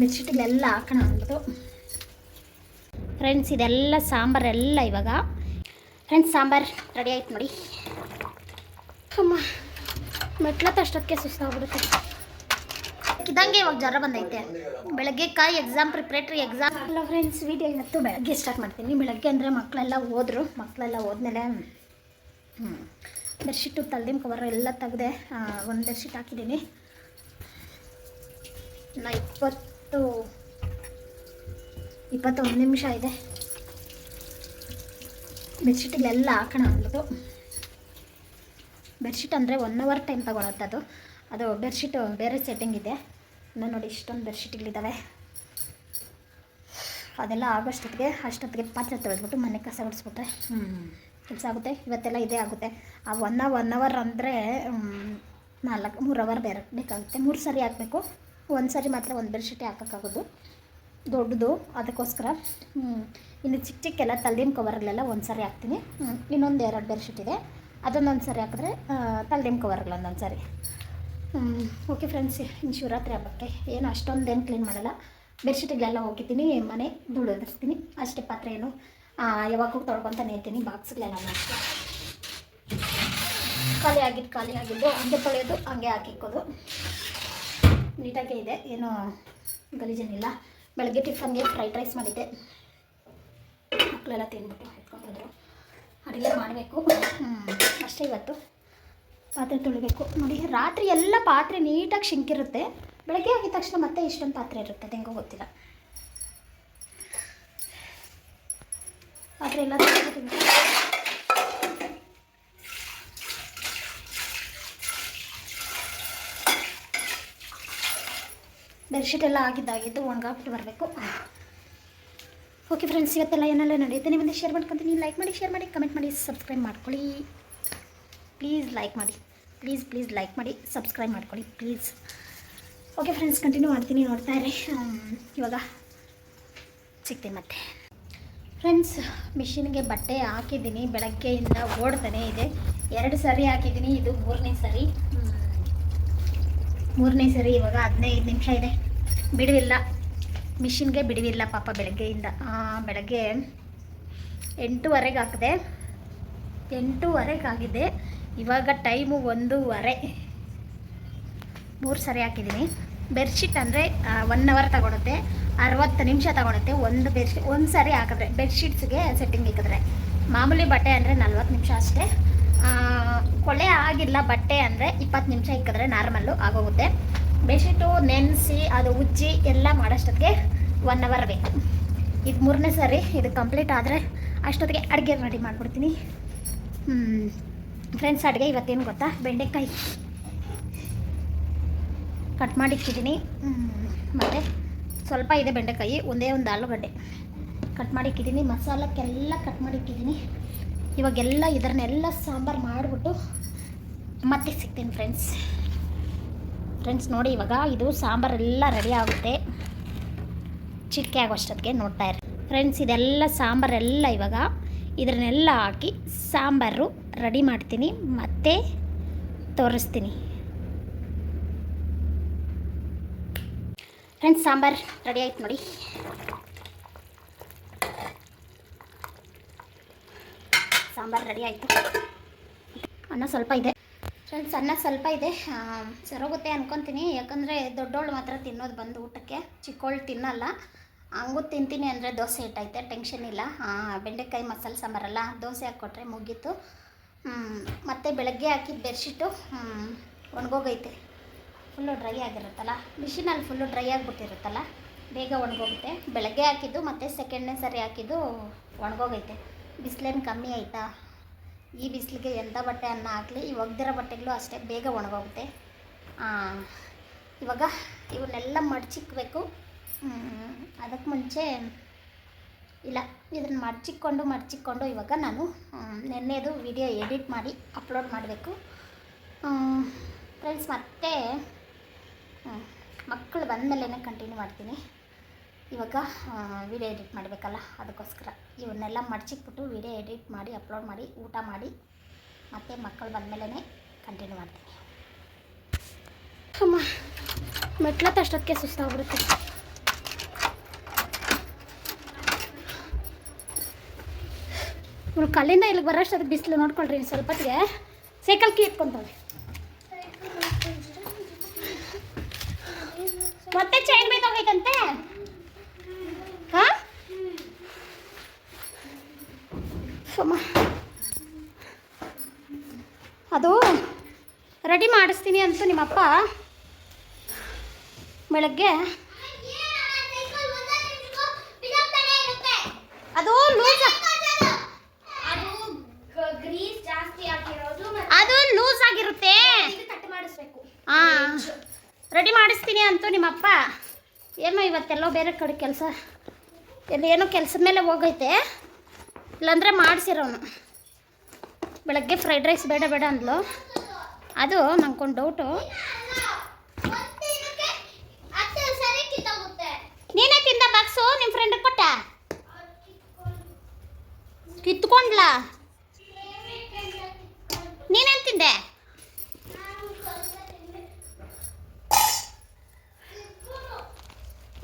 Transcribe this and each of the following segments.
ಬೆಡ್ಶೀಟಿಗೆಲ್ಲ ಹಾಕೋಣ ಅಂದ್ಬಿಟ್ಟು. ಫ್ರೆಂಡ್ಸ್ ಇದೆಲ್ಲ ಸಾಂಬಾರೆಲ್ಲ ಇವಾಗ. ಫ್ರೆಂಡ್ಸ್ ಸಾಂಬಾರು ರೆಡಿ ಆಯ್ತು ನೋಡಿ. ಅಮ್ಮ ಮೆಟ್ಲತ್ತ ಸುಸ್ತು ಸುಸ್ತಾಗ್ಬಿಡುತ್ತೆ. ಇದ್ದಂಗೆ ಇವಾಗ ಜ್ವರ ಬಂದೈತೆ. ಬೆಳಗ್ಗೆ ಕಾಯಿ ಎಕ್ಸಾಮ್ ಪ್ರಿಪ್ರೇಟ್ರಿ ಎಕ್ಸಾಮ್ ಎಲ್ಲ ಫ್ರೆಂಡ್ಸ್ ವೀಡಿಯೋ ಇವತ್ತು ಬೆಳಗ್ಗೆ ಸ್ಟಾರ್ಟ್ ಮಾಡ್ತೀನಿ. ಬೆಳಗ್ಗೆ ಅಂದರೆ ಮಕ್ಕಳೆಲ್ಲ ಹೋದ್ರು. ಮಕ್ಕಳೆಲ್ಲ ಹೋದ್ಮೇಲೆ ಹ್ಞೂ ಬೆಡ್ಶೀಟು ತಲ್ದಿಮ್ ಕವರ್ ಎಲ್ಲ ತೆಗ್ದೆ ಒಂದು ಬೆಡ್ಶೀಟ್ ಹಾಕಿದ್ದೀನಿ. ನಾ ಇಪ್ಪತ್ತು ಇಪ್ಪತ್ತೊಂದು ನಿಮಿಷ ಇದೆ. ಬೆಡ್ಶೀಟಿಗೆಲ್ಲ ಹಾಕೋಣ ಅಂದ್ಬಿಟ್ಟು. ಬೆಡ್ಶೀಟ್ ಅಂದರೆ ಒನ್ ಅವರ್ ಟೈಮ್ ತಗೊಳ್ಳುತ್ತೆ ಅದು ಅದು ಬೆಡ್ಶೀಟು ಬೇರೆ ಸೆಟ್ಟಿಂಗ್ ಇದೆ. ನಾನು ನೋಡಿ ಇಷ್ಟೊಂದು ಬೆಡ್ಶೀಟ್ಗಳಿದ್ದಾವೆ ಅದೆಲ್ಲ ಆಗೋಷ್ಟೊತ್ತಿಗೆ, ಅಷ್ಟೊತ್ತಿಗೆ ಪಾತ್ರೆ ತೊಳೆದ್ಬಿಟ್ಟು ಮನೆ ಕಸ ಗುಡಿಸ್ಬಿಟ್ರೆ ಹ್ಞೂ ಕೆಲಸ ಆಗುತ್ತೆ. ಇವತ್ತೆಲ್ಲ ಇದೇ ಆಗುತ್ತೆ. ಆ ಒನ್ ಒನ್ ಅವರ್ ಅಂದರೆ ನಾಲ್ಕು ಮೂರು ಅವರ್ ಬೇರೆ ಬೇಕಾಗುತ್ತೆ. ಮೂರು ಸರಿ ಹಾಕಬೇಕು. ಒಂದು ಸಾರಿ ಮಾತ್ರ ಒಂದು ಬೆಡ್ಶೀಟೇ ಹಾಕೋಕ್ಕಾಗೋದು. ದೊಡ್ಡದು, ಅದಕ್ಕೋಸ್ಕರ ಇನ್ನು ಚಿಕ್ಕ ಚಿಕ್ಕೆಲ್ಲ ತಲ್ದಿನ ಕವರ್ಗಳೆಲ್ಲ ಒಂದು ಸಾರಿ ಹಾಕ್ತೀನಿ. ಇನ್ನೊಂದು ಎರಡು ಬೆಡ್ಶೀಟ್ ಇದೆ. ಅದನ್ನೊಂದು ಸಾರಿ ಹಾಕಿದ್ರೆ ತಲ್ದಿನ ಒಂದೊಂದು ಸಾರಿ. ಓಕೆ ಫ್ರೆಂಡ್ಸ್ ಇನ್ನು ಶಿವರಾತ್ರಿ ಹಬ್ಬಕ್ಕೆ ಏನು ಅಷ್ಟೊಂದೇನು ಕ್ಲೀನ್ ಮಾಡಲ್ಲ. ಬೆಡ್ಶೀಟ್ಗಳೆಲ್ಲ ಹೋಗಿದ್ದೀನಿ, ಮನೆ ಧೂಳು ಒದರ್ಸ್ತೀನಿ. ಅಷ್ಟೇ ಪಾತ್ರೆ ಏನು ಯಾವಾಗೂ ತೊಳ್ಕೊತಾನೆ ಇರ್ತೀನಿ ಬಾಕ್ಸ್ಗಳೆಲ್ಲ ಅಷ್ಟೇ ಖಾಲಿ ಆಗಿದ್ದು ಖಾಲಿ ಆಗಿದ್ದು, ಹಂಗೆ ತೊಳೆಯೋದು, ಹಂಗೆ ಹಾಕಿಕ್ಕೋದು ನೀಟಾಗೇ ಇದೆ. ಏನು ಗಲೀಜೇನಿಲ್ಲ. ಬೆಳಗ್ಗೆ ಟಿಫನ್ಗೆ ಫ್ರೈಡ್ ರೈಸ್ ಮಾಡಿದ್ದೆ. ಮಕ್ಕಳೆಲ್ಲ ತಿಂದ್ಬಿಟ್ಟು ಎತ್ಕೊಂಡ್ರು ಅಡುಗೆ ಮಾಡಬೇಕು. ಅಷ್ಟೇ ಇವತ್ತು. ಪಾತ್ರೆ ತೊಳಿಬೇಕು. ನೋಡಿ, ರಾತ್ರಿ ಎಲ್ಲ ಪಾತ್ರೆ ನೀಟಾಗಿ ಶಿಂಕಿರುತ್ತೆ. ಬೆಳಗ್ಗೆ ಆಗಿದ ತಕ್ಷಣ ಮತ್ತೆ ಇಷ್ಟೊಂದು ಪಾತ್ರೆ ಇರುತ್ತೆ. ಹೆಂಗೋ ಗೊತ್ತಿಲ್ಲ. ಪಾತ್ರೆ ಎಲ್ಲ ಬೆಡ್ಶೀಟ್ ಎಲ್ಲ ಆಗಿದ್ದಾಗಿದ್ದು ಒಣಗಾಕ್ಬಿಟ್ಟು ಬರಬೇಕು. ಓಕೆ ಫ್ರೆಂಡ್ಸ್ ಇವತ್ತೆಲ್ಲ ಏನೆಲ್ಲ ನಡೆಯುತ್ತೆ ನೀವು ಶೇರ್ ಮಾಡ್ಕೊತೀನಿ. ಲೈಕ್ ಮಾಡಿ ಶೇರ್ ಮಾಡಿ ಕಮೆಂಟ್ ಮಾಡಿ ಸಬ್ಸ್ಕ್ರೈಬ್ ಮಾಡ್ಕೊಳ್ಳಿ. ಪ್ಲೀಸ್ ಲೈಕ್ ಮಾಡಿ. ಪ್ಲೀಸ್ ಪ್ಲೀಸ್ ಲೈಕ್ ಮಾಡಿ ಸಬ್ಸ್ಕ್ರೈಬ್ ಮಾಡ್ಕೊಳ್ಳಿ ಪ್ಲೀಸ್ ಓಕೆ ಫ್ರೆಂಡ್ಸ್ ಕಂಟಿನ್ಯೂ ಮಾಡ್ತೀನಿ ನೋಡ್ತಾ ಇರಿ. ಇವಾಗ ಸಿಗ್ತೀನಿ ಮತ್ತೆ. ಫ್ರೆಂಡ್ಸ್ ಮಿಷಿನ್ಗೆ ಬಟ್ಟೆ ಹಾಕಿದ್ದೀನಿ. ಬೆಳಗ್ಗೆಯಿಂದ ಓಡ್ತಾನೆ ಇದೆ. ಎರಡು ಸರಿ ಹಾಕಿದ್ದೀನಿ. ಇದು ಮೂರನೇ ಸರಿ. ಮೂರನೇ ಸರಿ ಇವಾಗ ಹದಿನೈದು ನಿಮಿಷ ಇದೆ. ಬಿಡುವಿಲ್ಲ ಮಿಷಿನ್ಗೆ ಬಿಡುವಿಲ್ಲ ಪಾಪ ಬೆಳಗ್ಗೆಯಿಂದ. ಬೆಳಗ್ಗೆ ಎಂಟೂವರೆಗೆ ಹಾಕಿದೆ ಎಂಟೂವರೆಗೆ ಆಗಿದೆ ಇವಾಗ ಟೈಮು ಒಂದೂವರೆ. ಮೂರು ಸರಿ ಹಾಕಿದ್ದೀನಿ. ಬೆಡ್ಶೀಟ್ ಅಂದರೆ ಒನ್ ಅವರ್ ತಗೊಳುತ್ತೆ. ಅರವತ್ತು ನಿಮಿಷ ತಗೊಳುತ್ತೆ. ಒಂದು ಬೆಡ್ಶೀಟ್ ಒಂದು ಸರಿ ಹಾಕಿದ್ರೆ, ಬೆಡ್ಶೀಟ್ಸ್ಗೆ ಸೆಟ್ಟಿಂಗ್ ಇಕ್ಕಿದ್ರೆ ಮಾಮೂಲಿ ಬಟ್ಟೆ ಅಂದರೆ ನಲ್ವತ್ತು ನಿಮಿಷ ಅಷ್ಟೇ. ಕೊಳೆ ಆಗಿಲ್ಲ ಬಟ್ಟೆ ಅಂದರೆ ಇಪ್ಪತ್ತು ನಿಮಿಷ ಇಕ್ಕಿದ್ರೆ ನಾರ್ಮಲ್ಲು ಆಗೋಗುತ್ತೆ. ಬೆಡ್ಶೀಟು, ನೆನೆಸಿ, ಅದು ಉಜ್ಜಿ ಎಲ್ಲ ಮಾಡೋಷ್ಟೊತ್ತಿಗೆ ಒನ್ ಅವರ್ ಬೇಕು. ಇದು ಮೂರನೇ ಸಾರಿ ಇದು ಕಂಪ್ಲೀಟ್ ಆದರೆ ಅಷ್ಟೊತ್ತಿಗೆ ಅಡುಗೆ ರೆಡಿ ಮಾಡಿಬಿಡ್ತೀನಿ. ಫ್ರೆಂಡ್ಸ್ ಅಡುಗೆ ಇವತ್ತೇನು ಗೊತ್ತಾ? ಬೆಂಡೆಕಾಯಿ. ಕಟ್ ಮಾಡಿಕ್ಕಿದ್ದೀನಿ ಮತ್ತು ಸ್ವಲ್ಪ ಇದೆ ಬೆಂಡೆಕಾಯಿ, ಒಂದೇ ಒಂದು ಆಲೂಗಡ್ಡೆ. ಕಟ್ ಮಾಡಿಕ್ಕಿದ್ದೀನಿ ಮಸಾಲಕ್ಕೆಲ್ಲ ಕಟ್ ಮಾಡಿಕ್ಕಿದ್ದೀನಿ ಇವಾಗೆಲ್ಲ ಇದರನ್ನೆಲ್ಲ ಸಾಂಬಾರು ಮಾಡಿಬಿಟ್ಟು ಮತ್ತೆ ಸಿಗ್ತೀನಿ ಫ್ರೆಂಡ್ಸ್ ಫ್ರೆಂಡ್ಸ್ ನೋಡಿ, ಇವಾಗ ಇದು ಸಾಂಬಾರೆಲ್ಲ ರೆಡಿ ಆಗುತ್ತೆ. ಚಿಟಿಕೆ ಆಗೋಷ್ಟೊತ್ತಿಗೆ ನೋಡ್ತಾ ಇರಿ. ಫ್ರೆಂಡ್ಸ್ ಇದೆಲ್ಲ ಸಾಂಬಾರೆಲ್ಲ ಇವಾಗ ಇದನ್ನೆಲ್ಲ ಹಾಕಿ ಸಾಂಬಾರು ರೆಡಿ ಮಾಡ್ತೀನಿ. ಮತ್ತೆ ತೋರಿಸ್ತೀನಿ. ಫ್ರೆಂಡ್ಸ್ ಸಾಂಬಾರು ರೆಡಿ ಆಯ್ತು ನೋಡಿ. ಸಾಂಬಾರು ರೆಡಿ ಆಯಿತು. ಅನ್ನ ಸ್ವಲ್ಪ ಇದೆ. ಫ್ರೆಂಡ್ಸ್, ಅನ್ನ ಸ್ವಲ್ಪ ಇದೆ. ಸರೋಗುತ್ತೆ ಅನ್ಕೊತೀನಿ. ಯಾಕಂದರೆ ದೊಡ್ಡೋಳು ಮಾತ್ರ ತಿನ್ನೋದು ಬಂದು ಊಟಕ್ಕೆ. ಚಿಕ್ಕೋಳು ತಿನ್ನಲ್ಲ. ಹಂಗೂ ತಿಂತೀನಿ ಅಂದರೆ ದೋಸೆ ಇಟ್ಟೈತೆ ಟೆನ್ಷನ್ ಇಲ್ಲ. ಬೆಂಡೆಕಾಯಿ, ಮಸಾಲೆ, ಸಾಂಬಾರಲ್ಲ ದೋಸೆ ಹಾಕ್ಕೊಟ್ರೆ ಮುಗೀತು. ಮತ್ತು ಬೆಳಗ್ಗೆ ಹಾಕಿದ ಬೆಡ್ಶೀಟು ಒಣಗೋಗೈತೆ. ಫುಲ್ಲು ಡ್ರೈ ಆಗಿರುತ್ತಲ್ಲ? ಮಿಷಿನಲ್ಲಿ ಫುಲ್ಲು ಡ್ರೈ ಆಗಿಬಿಟ್ಟಿರುತ್ತಲ್ಲ? ಬೇಗ ಒಣಗೋಗುತ್ತೆ. ಬೆಳಗ್ಗೆ ಹಾಕಿದ್ದು ಮತ್ತು ಸೆಕೆಂಡ್ನೇ ಸರಿ ಹಾಕಿದ್ದು ಒಣಗೋಗೈತೆ. ಬಿಸಿಲೇನು ಕಮ್ಮಿ ಆಯಿತಾ? ಈ ಬಿಸಿಲಿಗೆ ಎಂಥ ಬಟ್ಟೆಯನ್ನು ಹಾಕಲಿ, ಈ ಒಗ್ದಿರೋ ಬಟ್ಟೆಗಳು ಅಷ್ಟೇ, ಬೇಗ ಒಣಗೋಗುತ್ತೆ. ಇವಾಗ ಇವನ್ನೆಲ್ಲ ಮಡ್ಚಿಕ್ಬೇಕು. ಅದಕ್ಕೆ ಮುಂಚೆ ಇಲ್ಲ, ಇದನ್ನು ಮಡ್ಚಿಕ್ಕೊಂಡು ಮಡ್ಚಿಕ್ಕೊಂಡು ಇವಾಗ ನಾನು ನೆನ್ನೆದು ವಿಡಿಯೋ ಎಡಿಟ್ ಮಾಡಿ ಅಪ್ಲೋಡ್ ಮಾಡಬೇಕು. ಫ್ರೆಂಡ್ಸ್ ಮತ್ತೆ ಮಕ್ಕಳು ಬಂದಮೇಲೆ ಕಂಟಿನ್ಯೂ ಮಾಡ್ತೀನಿ. ಇವಾಗ ವಿಡಿಯೋ ಎಡಿಟ್ ಮಾಡಬೇಕಲ್ಲ, ಅದಕ್ಕೋಸ್ಕರ. ಇವನ್ನೆಲ್ಲ ಮಡಚಿಕ್ಬಿಟ್ಟು ವಿಡಿಯೋ ಎಡಿಟ್ ಮಾಡಿ ಅಪ್ಲೋಡ್ ಮಾಡಿ, ಊಟ ಮಾಡಿ, ಮತ್ತು ಮಕ್ಕಳು ಬಂದಮೇಲೆ ಕಂಟಿನ್ಯೂ ಮಾಡ್ತೀನಿ. ಅಮ್ಮ ಮೆಟ್ಲತ್ತು ಅಷ್ಟೊತ್ತಿಗೆ ಸುಸ್ತಾಗ್ಬಿಡುತ್ತೆ. ಇವ್ರು ಕಲ್ಲಿಂದ ಇಲ್ಲಿಗೆ ಬರೋಷ್ಟೊತ್ತಿಗೆ ಬಿಸಿಲು ನೋಡ್ಕೊಳ್ರಿ ಸ್ವಲ್ಪತ್ತಿಗೆ ಸೈಕಲ್ ಕೀ ಇಟ್ಕೊತಾವೆ ಮತ್ತೆ ಚೈನ್ ಬೇಕಾಗೈತಂತೆ ಸುಮ್ಮ ಅದು ರೆಡಿ ಮಾಡಿಸ್ತೀನಿ ಅಂತ ನಿಮ್ಮಪ್ಪ. ಬೆಳಗ್ಗೆ. ಅದು ಲೂಸ್ ಅದು ಲೂಸ್ ಆಗಿರುತ್ತೆ. ಹಾಂ ರೆಡಿ ಮಾಡಿಸ್ತೀನಿ ಅಂತೂ ನಿಮ್ಮಪ್ಪ. ಏನೋ ಇವತ್ತೆಲ್ಲೋ ಬೇರೆ ಕಡೆ ಕೆಲಸ, ಎಲ್ಲ ಏನೋ ಕೆಲಸದ ಮೇಲೆ ಹೋಗೈತೆ. ಇಲ್ಲಾಂದರೆ ಮಾಡಿಸಿರೋನು ಬೆಳಗ್ಗೆ ಫ್ರೈಡ್ ರೈಸ್ ಬೇಡ ಬೇಡ ಅಂದ್ಲು. ಅದು ನಂಗೊಂದು ಡೌಟು ನೀನೇ ತಿಂದ ಬಾಕ್ಸು? ನಿಮ್ಮ ಫ್ರೆಂಡ್ ಕೊಟ್ಟ? ಕಿತ್ಕೊಂಡ್ಲಾ. ನೀನೇನು ತಿಂದೆ?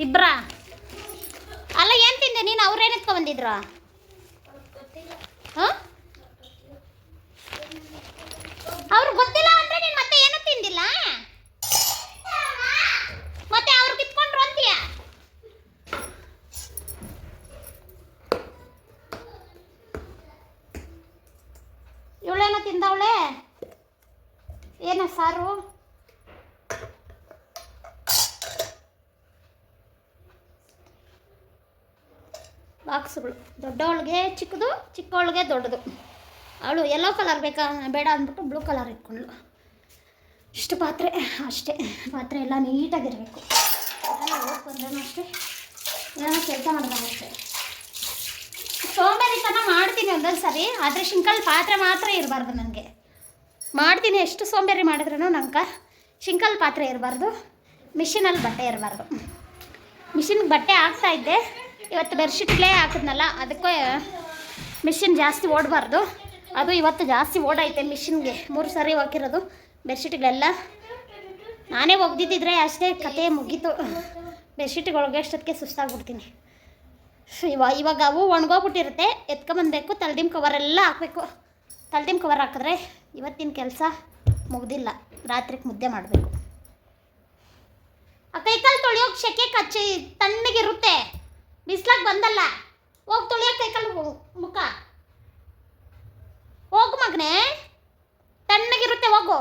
ಇಬ್ರಾ. ಅಲ್ಲ, ಏನು ತಿಂದೆ? ನೀನು ಅವ್ರೇನು ಎತ್ಕೊ ಬಂದಿದ್ರು ಹಾಂ ಅವ್ರಿಗೆ ಗೊತ್ತಿಲ್ಲ ಅಂದ್ರೆ ನೀನು ಮತ್ತೆ ಏನೂ ತಿಂದಿಲ್ಲ ಮತ್ತೆ ಅವ್ರು ಕಿತ್ಕೊಂಡ್ರು ಅಂತೀಯ ಇವಳೇನೋ ತಿಂದವಳೆ ಏನೋ ಸಾರು ಬಾಕ್ಸ್ಗಳು. ದೊಡ್ಡವಳಿಗೆ ಚಿಕ್ಕದು, ಚಿಕ್ಕವಳಿಗೆ ದೊಡ್ಡದು. ಅವಳು ಯೆಲ್ಲೋ ಕಲರ್ ಬೇಕಾ? ಬೇಡ ಅಂದ್ಬಿಟ್ಟು ಬ್ಲೂ ಕಲರ್ ಇಟ್ಕೊಂಡ್ಳು. ಇಷ್ಟು ಪಾತ್ರೆ, ಅಷ್ಟೇ. ಪಾತ್ರೆ ಎಲ್ಲ ನೀಟಾಗಿರಬೇಕು. ಅಷ್ಟೇ. ಏನೋ ಕೆಲಸ ಮಾಡಿದಾಗ ಅಷ್ಟೇ. ಸೋಂಬೇರಿತನ ಮಾಡ್ತೀನಿ ಒಂದೊಂದು ಸರಿ, ಆದರೆ ಶಿಂಕಲ್ ಪಾತ್ರೆ ಮಾತ್ರ ಇರಬಾರ್ದು ನನಗೆ. ಮಾಡ್ತೀನಿ ಎಷ್ಟು ಸೋಂಬೇರಿ ಮಾಡಿದ್ರೂ ನಂಗೆ ಶಿಂಕಲ್ ಪಾತ್ರೆ ಇರಬಾರ್ದು, ಮಿಷಿನಲ್ಲಿ ಬಟ್ಟೆ ಇರಬಾರ್ದು. ಮಿಷಿನ್ಗೆ ಬಟ್ಟೆ ಹಾಕ್ತಾ ಇದ್ದೆ. ಇವತ್ತು ಬೆಡ್ಶೀಟ್ಗಳೇ ಹಾಕಿದ್ನಲ್ಲ, ಅದಕ್ಕೆ ಮಿಷಿನ್ ಜಾಸ್ತಿ ಓಡಬಾರ್ದು. ಅದು ಇವತ್ತು ಜಾಸ್ತಿ ಓಡೈತೆ ಮಿಷಿನ್ಗೆ ಮೂರು ಸಾರಿ ಹಾಕಿರೋದು ಬೆಡ್ಶೀಟ್ಗಳೆಲ್ಲ ನಾನೇ ಒಗ್ದಿದ್ದಿದ್ರೆ ಅಷ್ಟೇ ಕತೆ ಮುಗೀತು. ಬೆಡ್ಶೀಟ್ಗಳಿಗೆ ಅಷ್ಟೊತ್ತಿಗೆ ಸುಸ್ತಾಗ್ಬಿಡ್ತೀನಿ. ಇವ, ಇವಾಗ ಅವು ಒಣಗೋಗ್ಬಿಟ್ಟಿರುತ್ತೆ. ಎತ್ಕೊಂಬಂದಬೇಕು ತಲ್ದಿಮ್ ಕವರೆಲ್ಲ ಹಾಕಬೇಕು. ತಲ್ದಿಮ್ ಕವರ್ ಹಾಕಿದ್ರೆ ಇವತ್ತಿನ ಕೆಲಸ ಮುಗ್ದಿಲ್ಲ. ರಾತ್ರಿಗೆ ಮುದ್ದೆ ಮಾಡಬೇಕು. ಆ ಕೈಕಾಲು ತೊಳೆಯೋಕೆ ಶೆಕೆ ಕಚ್ಚಿ ತಣ್ಣಗಿರುತ್ತೆ ಬಿಸ್ಲಾಗ ಬಂದಲ್ಲ. ಹೋಗಿ ತೊಳಿಯಕ್ಕೆ ಕೈಕಲ್ ಮುಖ. ಹೋಗು ಮಗನೇ. ತಣ್ಣಗಿರುತ್ತೆ, ಹೋಗು.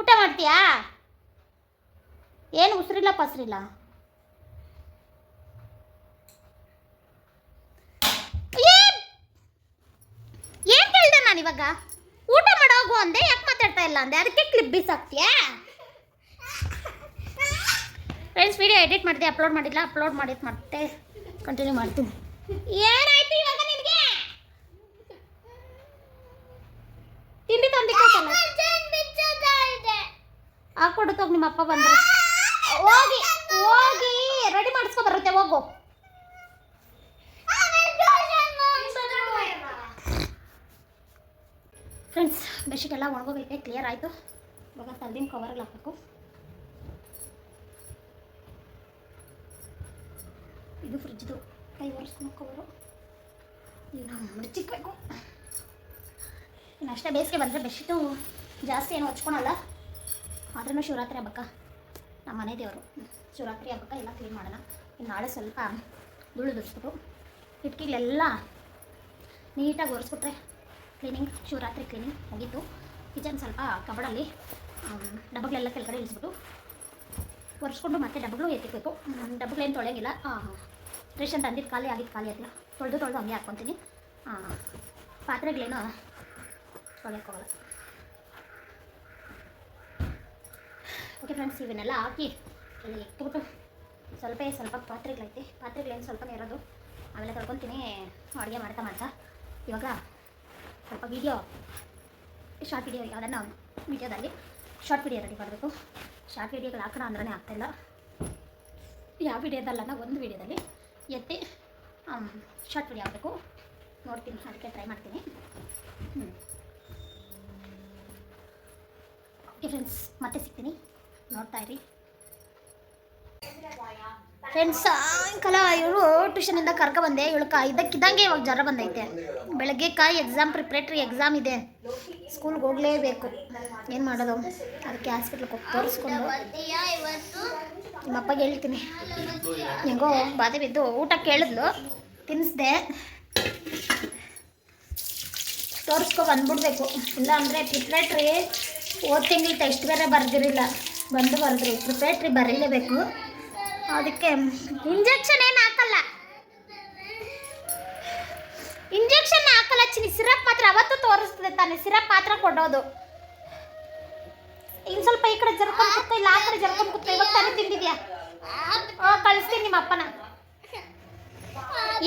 ಊಟ ಮಾಡ್ತೀಯಾ? ಏನು ಉಸಿರಿಲ್ಲ, ಪಸ್ರಿಲ್ಲ. ಏನ್ ಕೇಳ್ದೆ ನಾನು ಇವಾಗ? ಊಟ ಮಾಡೋಗು ಅಂದೆ, ಯಾಕೆ ಮಾತಾಡ್ತಾ ಇಲ್ಲ ಅಂದೆ? ಅದಕ್ಕೆ ಕ್ಲಿಪ್ ಬಿಸಾಕ್ತೀಯಾ? ಫ್ರೆಂಡ್ಸ್ ವಿಡಿಯೋ ಎಡಿಟ್ ಮಾಡಿದೆ ಅಪ್ಲೋಡ್ ಮಾಡಿಲ್ಲ ಅಪ್ಲೋಡ್ ಮಾಡಿದ್ದು ಮತ್ತೆ. ಕಂಟಿನ್ಯೂ ಮಾಡ್ತೀನಿ. ಏನಾಯ್ತು ಇವಾಗ ನಿನಗೆ? ತಿಂಡಿ ತಂದಿಕ್ಕಲ್ಲ ಹಾಕೊಡು ತಗೋ ನಿಮ್ಮ ಅಪ್ಪ ಬಂದ್ರೆ. ಹೋಗಿ ಹೋಗಿ ರೆಡಿ ಮಾಡಿಸ್ಕೊ ಬರುತ್ತೆ ಹೋಗು. ಫ್ರೆಂಡ್ಸ್ ಬೆಡ್ಶೀಟ್ ಎಲ್ಲ ಒಣಗೋಗೈತೆ ಕ್ಲಿಯರ್ ಆಯಿತು. ಇವಾಗ ತಲ್ದಿನ ಕವರಲ್ಲಿ ಹಾಕಬೇಕು. ಇದು ಫ್ರಿಜ್ದು ಕೈ ವರ್ಷ ಕವರು ಈಗ ಮುಚ್ಚಿಕ್ಬೇಕು ಇನ್ನು ಅಷ್ಟೇ ಬೇಸಿಗೆ ಬಂದರೆ ಬೆಡ್ಶೀಟು ಜಾಸ್ತಿ ಏನು ಹಚ್ಕೊಳಲ್ಲ. ಆದ್ರೂ ಶಿವರಾತ್ರಿ ಹಬ್ಬಕ್ಕ ನಮ್ಮ ಮನೆ ದೇವರು. ಶಿವರಾತ್ರಿ ಹಬ್ಬಕ್ಕೆ ಎಲ್ಲ ಕ್ಲೀನ್ ಮಾಡೋಣ. ಇನ್ನು ನಾಳೆ ಸ್ವಲ್ಪ ಧೂಳು ಧರಿಸ್ಬಿಟ್ಟು ಕಿಟಕಿಗಳೆಲ್ಲ ನೀಟಾಗಿ ಒರೆಸ್ಬಿಟ್ರೆ ಕ್ಲೀನಿಂಗ್ ಶಿವರಾತ್ರಿ ಕ್ಲೀನಿಂಗ್ ಮುಗೀತು. ಕಿಚನ್ ಸ್ವಲ್ಪ ಕಬಡಲ್ಲಿ ಡಬ್ಬಗಳೆಲ್ಲ ಕೆಳಗಡೆ ಇಳಿಸ್ಬಿಟ್ಟು ಒರೆಸ್ಕೊಂಡು ಮತ್ತೆ ಡಬ್ಬಗಳು ಎತ್ತಿಕ್ಬೇಕು ಡಬ್ಬಗಳೇನು ತೊಳೆಯಂಗಿಲ್ಲ. ರೇಷನ್ ತಂದಿದ್ದು ಖಾಲಿ ಆಗಿದ್ದು ಖಾಲಿ ಆಯ್ತು ತೊಳೆದು ತೊಳೆದು ಹಂಗೆ ಹಾಕ್ಕೊತೀನಿ. ಪಾತ್ರೆಗಳೇನೋ ತೊಳೆಯೋಕ್ಕೋಗಲ್ಲ ಓಕೆ ಫ್ರೆಂಡ್ಸ್ ಇವನ್ನೆಲ್ಲ ಹಾಕಿ ಎಲ್ಲ ಇಟ್ಬಿಟ್ಟು ಸ್ವಲ್ಪ ಸ್ವಲ್ಪ ಪಾತ್ರೆಗಳೈತೆ. ಪಾತ್ರೆಗಳೇನು ಸ್ವಲ್ಪನೇ ಇರೋದು. ಆಮೇಲೆ ತೊಳ್ಕೊತೀನಿ. ಅಡುಗೆ ಮಾಡ್ತಾ ಮಾಡ್ತಾ. ಇವಾಗ ಸ್ವಲ್ಪ ವೀಡಿಯೋ ಶಾರ್ಟ್ ವಿಡಿಯೋ ಯಾವುದನ್ನ ವೀಡಿಯೋದಲ್ಲಿ ಶಾರ್ಟ್ ವಿಡಿಯೋ ರೆಡಿ ಮಾಡಬೇಕು ಶಾರ್ಟ್ ವಿಡಿಯೋಗಳು ಹಾಕೋಣ ಅಂದ್ರೆ ಆಗ್ತಾಯಿಲ್ಲ ಯಾವ ವಿಡಿಯೋದಲ್ಲ ಒಂದು ವಿಡಿಯೋದಲ್ಲಿ ಎತ್ತಿ ಶಾರ್ಟ್ ವಿಡಿಯೋ ಹಾಕಬೇಕು. ನೋಡ್ತೀನಿ ಅದಕ್ಕೆ ಟ್ರೈ ಮಾಡ್ತೀನಿ. ಹ್ಞೂ ಫ್ರೆಂಡ್ಸ್ ಮತ್ತೆ ಸಿಗ್ತೀನಿ. ನೋಡ್ತಾ ಇರಿ. ಫ್ರೆಂಡ್ಸ್ ಸಾಯಂಕಾಲ ಇವರು ಟ್ಯೂಷನಿಂದ ಕರ್ಕ ಬಂದೆ. ಇವಳು ಕಾ ಇದಕ್ಕಿದ್ದಂಗೆ ಇವಾಗ ಜ್ವರ ಬಂದೈತೆ. ಬೆಳಗ್ಗೆ ಕಾಯಿ ಎಕ್ಸಾಮ್ ಪ್ರಿಪ್ರೇಟ್ರಿ ಎಕ್ಸಾಮ್ ಇದೆ ಸ್ಕೂಲ್ಗೆ ಹೋಗಲೇಬೇಕು. ಏನು ಮಾಡೋದು? ಅದಕ್ಕೆ ಹಾಸ್ಪಿಟ್ಲಿಗೆ ಹೋಗಿ ತೋರಿಸ್ಕೊಂಡು ಇವತ್ತು ನಿಮ್ಮಪ್ಪಗೆ ಹೇಳ್ತೀನಿ. ಹೆಂಗೋ ಬಾಧೆ ಬಿದ್ದು ಊಟ ಕೇಳಿದ್ಲು. ತಿನ್ನಿಸ್ದೆ ತೋರಿಸ್ಕೊ ಬಂದ್ಬಿಡ್ಬೇಕು. ಇಲ್ಲ ಅಂದರೆ ಪ್ರಿಪ್ರೇಟ್ರಿ ಹೋದ ತಿಂಗಳು ಟೆಸ್ಟ್ ಬೇರೆ ಬರ್ದಿರಿಲ್ಲ ಬಂದು ಬರೆದ್ರಿ. ಪ್ರಿಪ್ರೇಟ್ರಿ ಬರೀಲೇಬೇಕು. ಅದಕ್ಕೆ ಇಂಜೆಕ್ಷನ್ ಏನು ಹಾಕಲ್ಲ. ಇಂಜೆಕ್ಷನ್ ಹಾಕಲ್ಲ ಚಿನಿ ಸಿರಪ್ ಮಾತ್ರ ಅವತ್ತು ತೋರಿಸ್ತದೆ ತಾನೆ ಸಿರಪ್ ಮಾತ್ರ ಕೊಡೋದು. ಇನ್ನು ಸ್ವಲ್ಪ ಈ ಕಡೆ ಜರ್ಕೊಂಡು ಕೂತ ಇಲ್ಲ ಆ ಕಡೆ ಜರ್ಕೊಂಡು ಕೂತ ಇವಾಗ ತಾನೇ ತಿಂದಿದ್ಯಾ? ಕಳಿಸ್ತೀನಿ ನಿಮ್ಮ ಅಪ್ಪನ.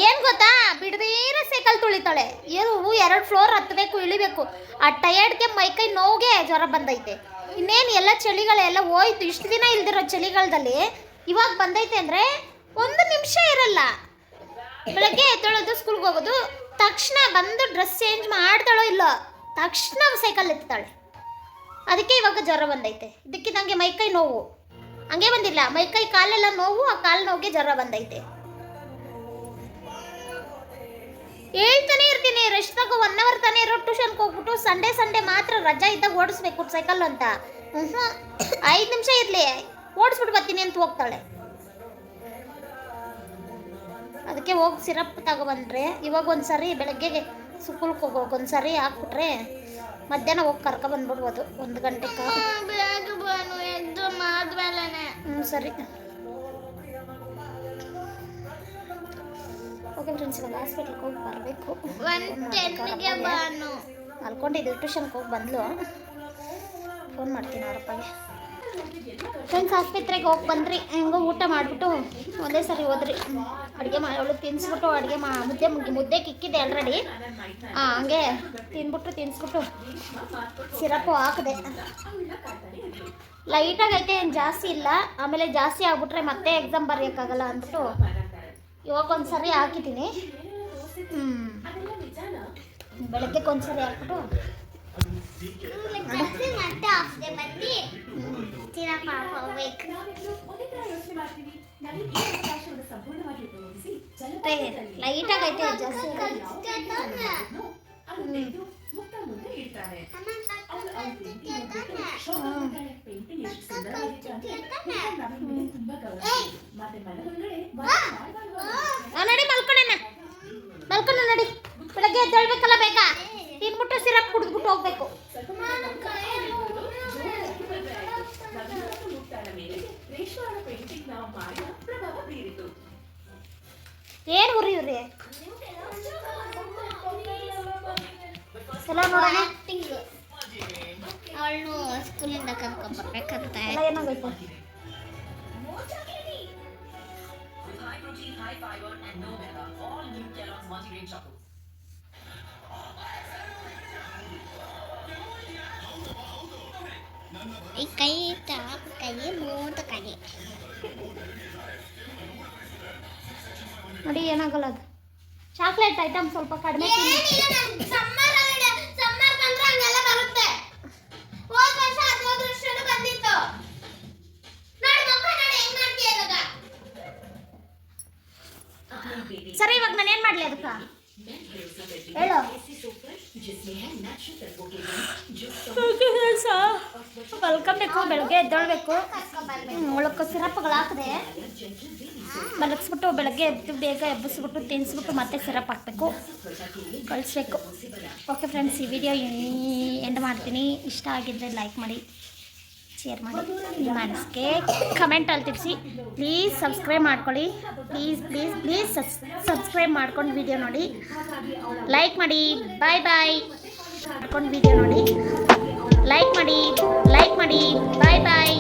ಏನ್ ಗೊತ್ತಾ? ಬಿಡದೀರ ಸೈಕಲ್ ತುಳಿತಾಳೆ. ಏನು ಎರಡು ಫ್ಲೋರ್ ಹತ್ತಬೇಕು, ಇಳಿಬೇಕು. ಆ ಟಯರ್ಡ್ಗೆ ಮೈಕೈ ನೋವಿಗೆ ಜ್ವರ ಬಂದೈತೆ. ಇನ್ನೇನು ಎಲ್ಲ ಚಳಿಗಳೆಲ್ಲ ಹೋಯ್ತು. ಇಷ್ಟು ದಿನ ಇಲ್ದಿರೋ ಚಳಿಗಾಲದಲ್ಲಿ ಇವಾಗ ಬಂದೈತೆ ಅಂದರೆ ಒಂದು ನಿಮಿಷ ಇರಲ್ಲ. ಬೆಳಗ್ಗೆ ಎತ್ತೊಳೋದು ಸ್ಕೂಲ್ಗೆ ಹೋಗೋದು, ತಕ್ಷಣ ಬಂದು ಡ್ರೆಸ್ ಚೇಂಜ್ ಮಾಡ್ತಾಳೋ ಇಲ್ಲೋ, ತಕ್ಷಣ ಸೈಕಲ್ ಎತ್ತಾಳೆ ಅದಕ್ಕೆ ಇವಾಗ ಜ್ವರ ಬಂದೈತೆ. ಇದಕ್ಕಿದಂಗೆ ಮೈಕೈ ನೋವು. ಹಂಗೆ ಬಂದಿಲ್ಲ ಮೈಕೈ ಕಾಲೆಲ್ಲ ನೋವು, ಆ ಕಾಲು ನೋವಿಗೆ ಜ್ವರ ಬಂದೈತೆ. ಹೇಳ್ತಾನೆ ಇರ್ತೀನಿ ರೆಸ್ಟ್ ತಗೋ ಒನ್ ಅವರ್ ತಾನೇ ಇರೋ ಟ್ಯೂಷನ್ಗೆ ಹೋಗ್ಬಿಟ್ಟು ಸಂಡೇ ಸಂಡೇ ಮಾತ್ರ ರಜಾ ಇದ್ದಾಗ ಓಡಿಸ್ಬೇಕು ಸೈಕಲ್ ಅಂತ. ಹ್ಞೂ ಐದು ನಿಮಿಷ ಇರಲಿ. ಓಡಿಸ್ಬಿಟ್ಟು ಬರ್ತೀನಿ ಅಂತ ಹೋಗ್ತಾಳೆ. ಅದಕ್ಕೆ ಹೋಗಿ ಸಿರಪ್ ತಗೊಬಂದ್ರೆ ಇವಾಗ ಒಂದ್ಸರಿ ಬೆಳಗ್ಗೆಗೆ ಸ್ಕೂಲ್ಗೆ ಹೋಗೋಕೆ ಒಂದ್ಸರಿ ಹಾಕ್ಬಿಟ್ರೆ ಮಧ್ಯಾಹ್ನ ಹೋಗಿ ಕರ್ಕೊಬಂದ್ಬಿಡ್ಬೋದು ಒಂದು ಗಂಟೆಗೆ ಹ್ಞೂ ಸರಿ. ಓಕೆ ಫ್ರೆಂಡ್ಸ್ ಇವಾಗ ಹಾಸ್ಪಿಟ್ಲಿಗೆ ಹೋಗಿ ಬರಬೇಕು. ಮಲ್ಕೊಂಡಿದ್ದು ಟ್ಯೂಷನ್ಗೆ ಹೋಗಿ ಬಂದ್ಲು. ಫೋನ್ ಮಾಡ್ತೀನಿ ಅವರಪ್ಪಗೆ ಫ್ರೆಂಡ್ಸ್ ಆಸ್ಪತ್ರೆಗೆ ಹೋಗಿ ಬಂದ್ರಿ. ಹೆಂಗೋ ಊಟ ಮಾಡಿಬಿಟ್ಟು ಒಂದೇ ಸರಿ ಹೋದ್ರಿ. ಅಡುಗೆ ಮಾಡಿ ಅವಳು ತಿನ್ಸ್ಬಿಟ್ಟು ಅಡುಗೆ ಮಾ ಮುದ್ದೆ ಮುಗಿ ಮುದ್ದೆ ಕಿಕ್ಕಿದೆ ಆಲ್ರೆಡಿ ಹಾಂ ಹಂಗೆ ತಿನ್ಬಿಟ್ಟು ತಿನ್ಸ್ಬಿಟ್ಟು ಸಿರಪ್ಪು ಹಾಕಿದೆ. ಲೈಟಾಗಿ ಐತೆ ಏನು ಜಾಸ್ತಿ ಇಲ್ಲ. ಆಮೇಲೆ ಜಾಸ್ತಿ ಆಗ್ಬಿಟ್ರೆ ಮತ್ತೆ ಎಕ್ಸಾಮ್ ಬರೆಯೋಕ್ಕಾಗಲ್ಲ ಅಂದ್ಬಿಟ್ಟು ಇವಾಗ ಒಂದ್ಸರಿ ಹಾಕಿದ್ದೀನಿ. ಹ್ಞೂ ಬೆಳಗ್ಗೆ ಒಂದ್ಸರಿ ಹಾಕ್ಬಿಟ್ಟು ಮತ್ತೆ ಆಫ್ದೆ ಬಂದು ತಿನ್ನಪ್ಪ ಹೋಗ್ಬೇಕು ಮತ್ತೆ ಲೈಟಾಗಿ ಐತೆ ಜಾಸ್ತಿ ಇಲ್ಲ. ಆ, ನಡಿ ಮಲ್ಕೊಳ್ಳೋಣ ಮಲ್ಕೊಂಡು ನಡಿ. ಬೆಳಗ್ಗೆ ಎದ್ದೇಳ್ಬೇಕಲ್ಲ ಬೇಗ. ತಿನ್ಬಿಟ್ಟು ಸಿರಪ್ ಕುಡಿದ್ಬಿಟ್ಟು ಹೋಗ್ಬೇಕು. ಏನು ಉರಿ ಉರಿ ನೋಡೋಣ. ಅವಳು ಸ್ಕೂಲಿಂದ ಕರ್ಕೊಂಡ್ ಬರ್ಬೇಕಂತ ಈ ನೋಡಿ ಏನಾಗಲ್ಲ ಅದು. ಚಾಕ್ಲೇಟ್ ಐಟಮ್ ಸ್ವಲ್ಪ ಕಡಿಮೆ ಸರಿ ಇವಾಗ ನಾನು ಏನು ಮಾಡಲಿ ಅದಕ್ಕೆ? ಹೇಳು. ಮಲ್ಕೊಬೇಕು ಬೆಳಗ್ಗೆ ಎದ್ದೇಳ್ಬೇಕು. ಒಳಕ್ಕೆ ಸಿರಪ್ಪ ಬೆಳಗ್ಗೆ ಎದ್ದು ಬೇಗ ಎಬ್ಬಿಸ್ಬಿಟ್ಟು ತಿನ್ನಿಸ್ಬಿಟ್ಟು ಮತ್ತೆ ಸಿರಪ್ ಹಾಕಬೇಕು. ಕಳಿಸ್ಬೇಕು. ಓಕೆ ಫ್ರೆಂಡ್ಸ್ ಈ ವಿಡಿಯೋ ಎಂಡ್ ಮಾಡ್ತೀನಿ. ಇಷ್ಟ ಆಗಿದ್ದರೆ ಲೈಕ್ ಮಾಡಿ ಶೇರ್ ಮಾಡಿ. ನಿಮ್ಮ ಅನಿಸಿಕೆ ಕಮೆಂಟಲ್ಲಿ ತಿಳಿಸಿ. ಪ್ಲೀಸ್ ಸಬ್ಸ್ಕ್ರೈಬ್ ಮಾಡ್ಕೊಳ್ಳಿ. ಪ್ಲೀಸ್ ಪ್ಲೀಸ್ ಪ್ಲೀಸ್ ಸಬ್ಸ್ಕ್ರೈಬ್ ಮಾಡ್ಕೊಂಡು ವಿಡಿಯೋ ನೋಡಿ. ಲೈಕ್ ಮಾಡಿ. ಬಾಯ್ ಬಾಯ್ ಮಾಡ್ಕೊಂಡು ವಿಡಿಯೋ ನೋಡಿ. ಲೈಕ್ ಮಾಡಿ. ಲೈಕ್ ಮಾಡಿ. ಬಾಯ್ ಬಾಯ್